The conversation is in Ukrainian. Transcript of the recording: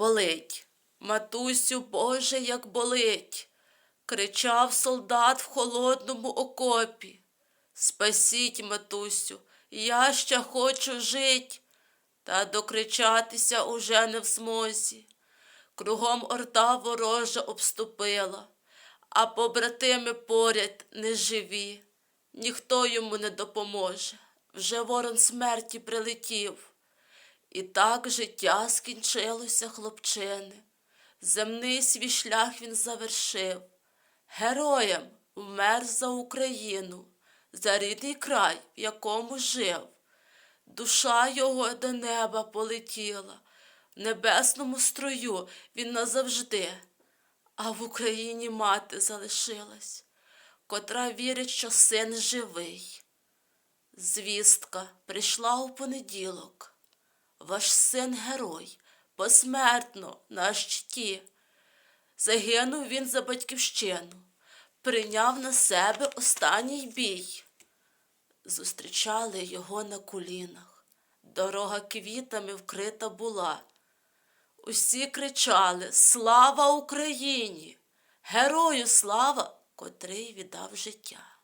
Болить, матусю, Боже, як болить, кричав солдат в холодному окопі. Спасіть, матусю, я ще хочу жить, та докричатися уже не в змозі. Кругом орда ворожа обступила, а побратими поряд не живі. Ніхто йому не допоможе. Вже ворон смерті прилетів. І так життя скінчилося хлопчини. Земний свій шлях він завершив. Героям вмер за Україну, за рідний край, в якому жив. Душа його до неба полетіла, в небесному строю він назавжди, а в Україні мати залишилась, котра вірить, що син живий. Звістка прийшла у понеділок. Ваш син герой, посмертно на щиті. Загинув він за батьківщину, прийняв на себе останній бій. Зустрічали його на колінах. Дорога квітами вкрита була. Усі кричали Слава Україні! Герою слава, котрий віддав життя.